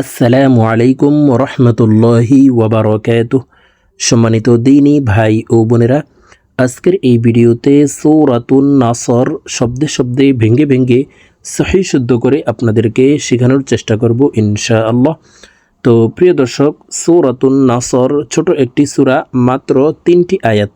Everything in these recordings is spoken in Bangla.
আসসালামু আলাইকুম রহমতুল্লাহি ওবরকাত সম্মানিত দিনী ভাই ও বোনেরা, আজকের এই ভিডিওতে সৌরাতুন নাসর শব্দে শব্দে ভেঙ্গে ভেঙ্গে সহি শুদ্ধ করে আপনাদেরকে শেখানোর চেষ্টা করব ইনশা আল্লাহ তো প্রিয় দর্শক, সৌরাতুন নাসর ছোট একটি সূরা, মাত্র তিনটি আয়াত।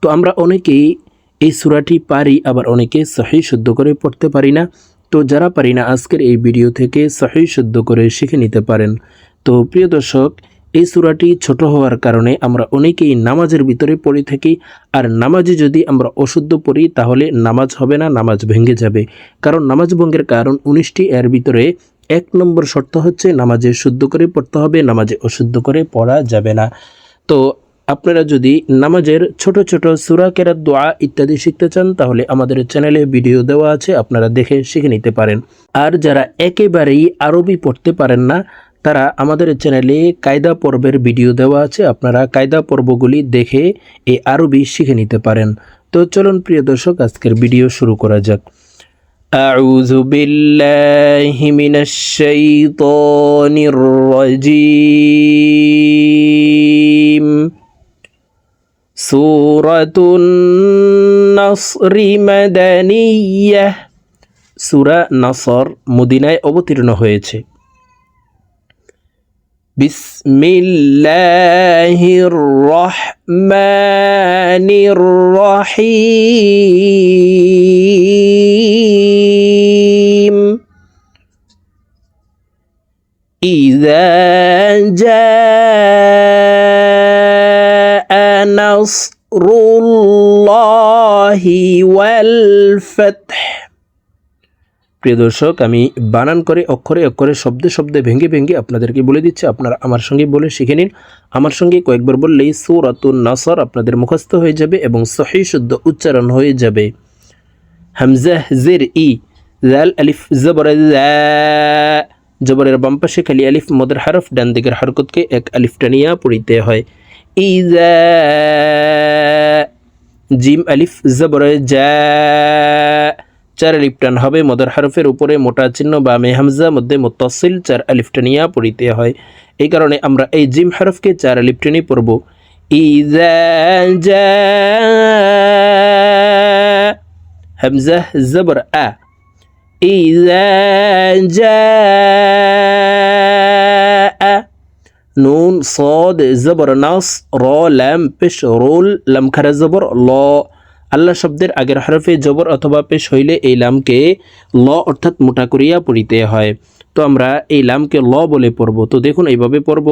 তো আমরা অনেকেই এই সূরাটি পারি, আবার অনেকে সহি শুদ্ধ করে পড়তে পারি না। তো যারা পারি না আজকের এই ভিডিও থেকে সহি শুদ্ধ করে শিখে নিতে পারেন। তো প্রিয় দর্শক, এই সূরাটি ছোট হওয়ার কারণে আমরা অনেকেই নামাজের ভিতরে পড়ে থাকি, আর নামাজে যদি আমরা অশুদ্ধ পড়ি, তাহলে নামাজ হবে না, নামাজ ভেঙে যাবে। কারণ নামাজ ভঙ্গের কারণ উনিশটি, এর ভিতরে এক নম্বর শর্ত হচ্ছে নামাজে শুদ্ধ করে পড়তে হবে, নামাজে অশুদ্ধ করে পড়া যাবে না। তো আপনারা যদি নামাজের ছোট ছোট সুরা কেরাত দোয়া ইত্যাদি শিখতে চান তাহলে আমাদের চ্যানেলে ভিডিও দেওয়া আছে আপনারা দেখে শিখে নিতে পারেন আর যারা একেবারেই আরবি পড়তে পারেন না তারা আমাদের চ্যানেলে কায়দা পর্বের ভিডিও দেওয়া আছে আপনারা কায়দা পর্বগুলি দেখে এই আরবি শিখে নিতে পারেন তো চলুন প্রিয় দর্শক আজকের ভিডিও শুরু করা যাক أعوذ بالله من الشيطان الرجيم سورة النصر مدنية সুরা নাসর মদিনায় অবতীর্ণ হয়েছে বিসমিল্লাহির রহমানির রহিম إذا جاء প্রিয় দর্শক, আমি বানান করে, অক্ষরে অক্ষরে, শব্দে শব্দে ভেঙে ভেঙে আপনাদেরকে বলে দিচ্ছি, আপনারা আমার সঙ্গে বলে শিখে নিন। আমার সঙ্গে কয়েকবার বললেই সুরাতুন নাসর আপনাদের মুখস্থ হয়ে যাবে এবং সহি শুদ্ধ উচ্চারণ হয়ে যাবে। হামজাহ, জের, ই জাল আলিফ, জবর জবরের বাম্পাসে খালি আলিফ, মদের হারফ, ডান দিকের হরকতকে এক আলিফ টানিয়া পড়িতে হয়। ই জিম আলিফ জবর জা চার আলিফ টান হবে মদর হারফের উপরে মোটা চিহ্ন বা মেহামজা মধ্যে মুতাসিল চার আলিফ টানিয়া পড়িতে হয় এই কারণে আমরা এই জিম হারফকে চার আলিফ টানি পড়ব ইজা জা হামজা জবর আ إذا جاء নুন সদ জবর নাস র ল্যাম পেশ রোল লাম খারা জবর ল আল্লাহ শব্দের আগের হরফে জবর অথবা পেশ হইলে এই লামকে ল অর্থাৎ মোটা করিয়া পড়িতে হয়। তো আমরা এই লামকে ল বলে পড়ব। তো দেখুন এইভাবে পড়ব।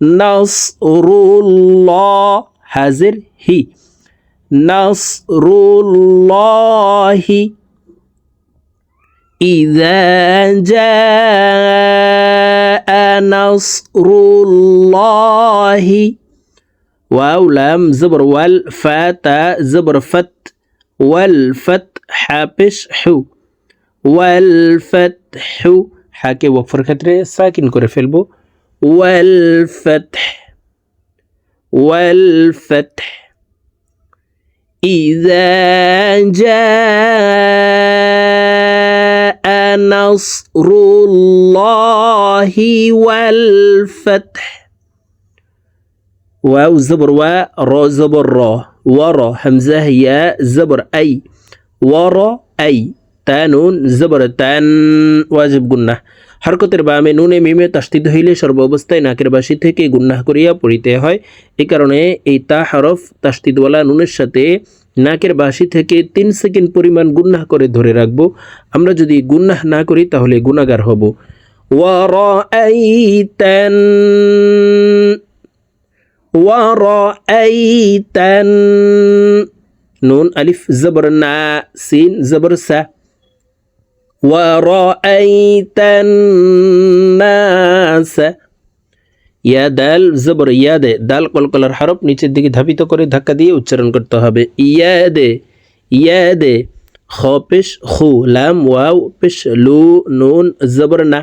নাস, রুল হাজির, হি। নাস রুল্লাহি ইজা جاء نصر الله واو لام زبر والفاتا زبر فت والفتح بش حو والفتح حاكي وقفر ক্ষেত্রে সাকিন করে ফেলবো والفتح والفتح إذا جاء নাসরুল্লাহি ওয়াল ফাতহ ওয়াও জবর ওয়া র জবর র ওয়ার হামজা ইয়া জবর আই ওয়ার আই তানুন জবর তান ওয়াজিব গুন্নাহ হরকতের বামে নুনে মিমে তাস্তিত হইলে সর্বাবস্থায় নাকের বাসি থেকে গুন্নাহ করিয়া পড়িতে হয় এ কারণে এই তা হরফ তাস্তিদওয়ালা নুনের সাথে নাকের বাসি থেকে তিন সেকেন্ড পরিমাণ গুন্নাহ করে ধরে রাখব। আমরা যদি গুন্নাহ না করি, তাহলে গুণাগার হব। ওয়ারাইতান নুন, আলিফ, জবর, না, সিন, জবর, সা। ওয়ারাইতান নাস ইয়া দাল জবর, ইয়া ইয়াদে দাল কলকলার হরফ নিচের দিকে ধাবিত করে ধাক্কা দিয়ে উচ্চারণ করতে হবে। ইয়াদে ইয়াদে খ পেশ খু, লাম ওয়াও পেশ লু, নুন জবর না।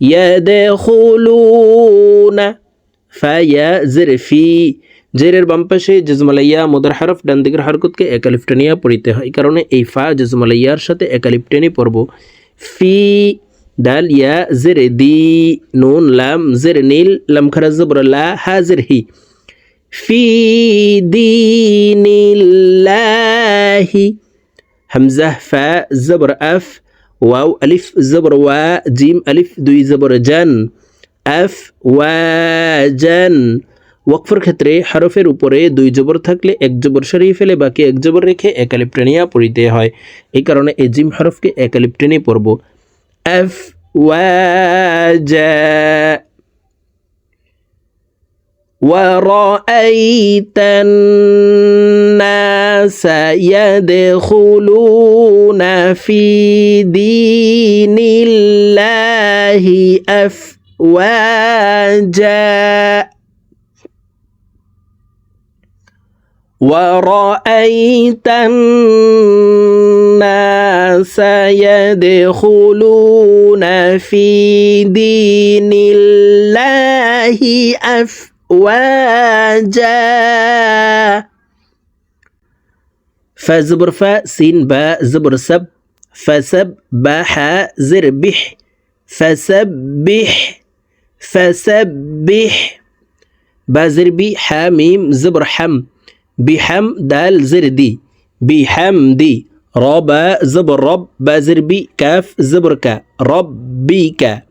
ইয়াদে খুলুনা ফা, ইয়া, জের, ফি, জেরের বাম পাশে জজমালাইয়া মোদার হরফ, ডান দিকের হরকতকে একালিফটানিয়া পড়িতে হয়। কারণে এই ফা জজমালাইয়ার সাথে একালিফটানি পড়ব। ফি ডাল ইয়া জের দি নুন লাম জের নীল লাম খারা জবর লা হাজির হি ফি দীনিল্লাহি হামজা ফা জবর আফ ওয়াও আলিফ জবর ওয়া জিম আলিফ দুই জবর জান আফ ওয়াজান ওয়াকফের ক্ষেত্রে হরফের উপরে দুই জবর থাকলে এক জবর সরিয়ে ফেলে বাকি এক জবর রেখে একালিপ টেনিয়া পড়িতে হয় এই কারণে এই জিম হরফকে একালিপ টেনে পড়ব أفواجا. ورأيت الناس يدخلون في دين الله أفواجا. ورأيت الناس يدخلون في دين الله أفواجا. فزبر فا سين با زبر سب فسب باح زربح فسبح. فسبح بازربي حاميم زبر حم. بحم دال زردي بحمدي ربا زبر رب بازر بي. كاف زبر كا. ربك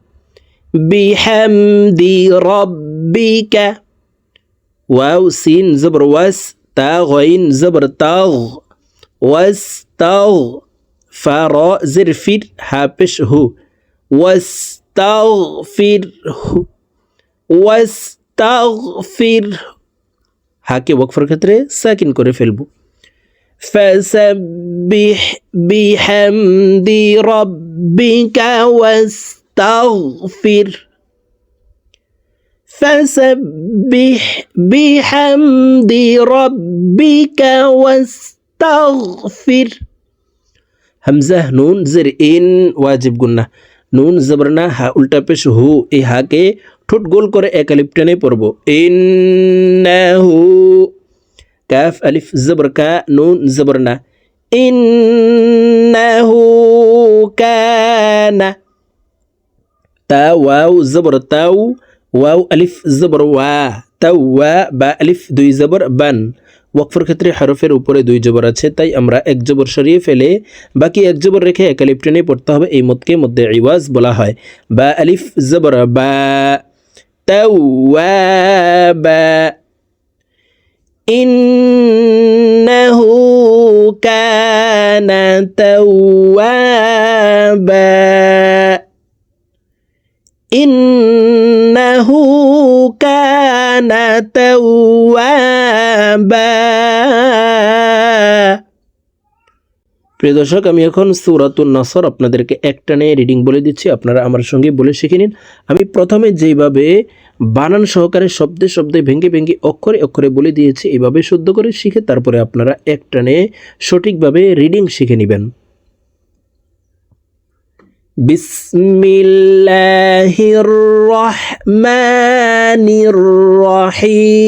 بحمد ربك واو سين زبر واس. تا غين زبر تاغ. واستغ فرا زرفر هابش هو. واستغفره واستغفره হাকে ওয়াকফার ক্ষেত্রে সাকিন করে ফেলব فسبح بحمد ربك واستغفر فسبح بحمد ربك واستغفر হামজা নুন জের ইন ওয়াজিব গুন্না নুন জবরনা হা উল্টা পেশ হু এই হাকে ঠোঁট গোল করে এক আলিফ টেনে পড়ব। ইন্নাহু কাফ আলিফ জবর কা নুন জবর না। ইন্নাহু কানা তা ওয়াও জবর তাও, ওয়াও আলিফ জবর ওয়া, তাও ওয়া, বা আলিফ দুই জবর বান। ওয়াকফের ক্ষেত্রে হরফের উপরে দুই জবর আছে, তাই আমরা এক জবর সরিয়ে ফেলে বাকি এক জবর রেখে এক আলিফ পড়তে হবে। এই মতকে মধ্যে ইওয়াজ বলা হয়। বা আলিফ জবর বা توابا. إنه كان توابا. إنه كان توابا. প্রিয় দর্শক, আমি এখন সুরাতুন নাসর আপনাদেরকে একটানে রিডিং বলে দিচ্ছি। আপনারা আমার সঙ্গে বলে শিখে নিন। আমি প্রথমে যেইভাবে বানান সহকারে শব্দে শব্দে ভেঙে ভেঙে অক্ষরে অক্ষরে বলে দিয়েছি, এভাবে শুদ্ধ করে শিখে তারপরে আপনারা একটানে সঠিকভাবে রিডিং শিখে নেবেন। বিসমিল্লাহির রহমানির রহিম।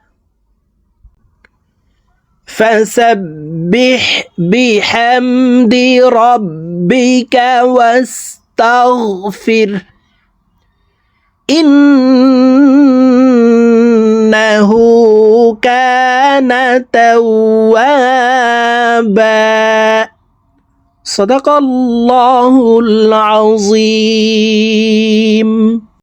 فسبح بحمد ربك واستغفر إنه كان توابا. صدق الله العظيم.